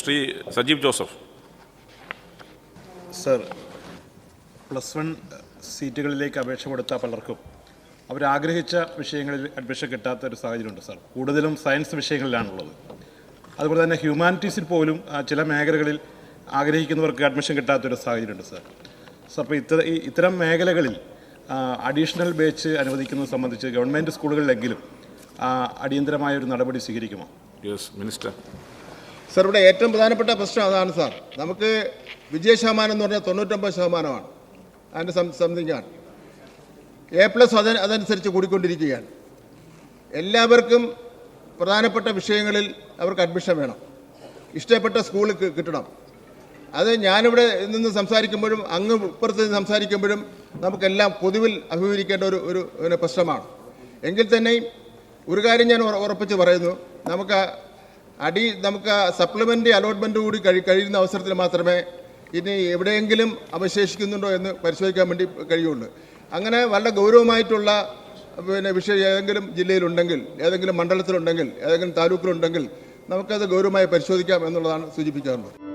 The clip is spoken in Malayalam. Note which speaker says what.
Speaker 1: Shri Sajeev Joseph.
Speaker 2: Sir plus one സീറ്റുകളിലേക്ക് അപേക്ഷ കൊടുത്ത പലർക്കും അവരാഗ്രഹിച്ച വിഷയങ്ങളിൽ അഡ്മിഷൻ കിട്ടാത്ത ഒരു സാഹചര്യമുണ്ട് സാർ. കൂടുതലും സയൻസ് വിഷയങ്ങളിലാണുള്ളത്. അതുപോലെ തന്നെ ഹ്യൂമാനിറ്റീസിൽ പോലും ചില മേഖലകളിൽ ആഗ്രഹിക്കുന്നവർക്ക് അഡ്മിഷൻ കിട്ടാത്തൊരു സാഹചര്യമുണ്ട് സാർ. സർ അപ്പോൾ ഇത്ര ഇത്തരം മേഖലകളിൽ അഡീഷണൽ ബാച്ച് അനുവദിക്കുന്നത് സംബന്ധിച്ച് ഗവൺമെന്റ് സ്കൂളുകളിലെങ്കിലും അടിയന്തരമായ ഒരു നടപടി സ്വീകരിക്കുമോ?
Speaker 1: Yes minister.
Speaker 3: സാർ ഇവിടെ ഏറ്റവും പ്രധാനപ്പെട്ട പ്രശ്നം അതാണ് സാർ. നമുക്ക് വിജയ ശതമാനം എന്ന് പറഞ്ഞാൽ തൊണ്ണൂറ്റൊമ്പത് ശതമാനമാണ്. അതിന്റെ സംതിങ് ആണ്. എ പ്ലസ് അത അതനുസരിച്ച് കൂടിക്കൊണ്ടിരിക്കുകയാണ്. എല്ലാവർക്കും പ്രധാനപ്പെട്ട വിഷയങ്ങളിൽ അവർക്ക് അഡ്മിഷൻ വേണം. ഇഷ്ടപ്പെട്ട സ്കൂളിൽ കിട്ടണം. അത് ഞാനിവിടെ നിന്ന് സംസാരിക്കുമ്പോഴും അങ്ങ് ഇപ്പുറത്ത് നിന്ന് സംസാരിക്കുമ്പോഴും നമുക്കെല്ലാം പൊതുവിൽ അഭിമുഖീകരിക്കേണ്ട ഒരു ഒരു പ്രശ്നമാണ്. എങ്കിൽ തന്നെയും ഒരു കാര്യം ഞാൻ ഉറ- ഉറപ്പിച്ച് പറയുന്നു. നമുക്ക് അടി നമുക്ക് സപ്ലിമെന്റ് അലോട്ട്മെന്റ് കൂടി കഴി കഴിയുന്ന അവസരത്തിൽ മാത്രമേ ഇനി എവിടെയെങ്കിലും അവശേഷിക്കുന്നുണ്ടോ എന്ന് പരിശോധിക്കാൻ വേണ്ടി കഴിയുള്ളൂ. അങ്ങനെ വളരെ ഗൗരവമായിട്ടുള്ള പിന്നെ വിഷയം ഏതെങ്കിലും ജില്ലയിലുണ്ടെങ്കിൽ ഏതെങ്കിലും മണ്ഡലത്തിലുണ്ടെങ്കിൽ ഏതെങ്കിലും താലൂക്കിലുണ്ടെങ്കിൽ നമുക്കത് ഗൗരവമായി പരിശോധിക്കാം എന്നുള്ളതാണ് സൂചിപ്പിക്കാറുള്ളത്.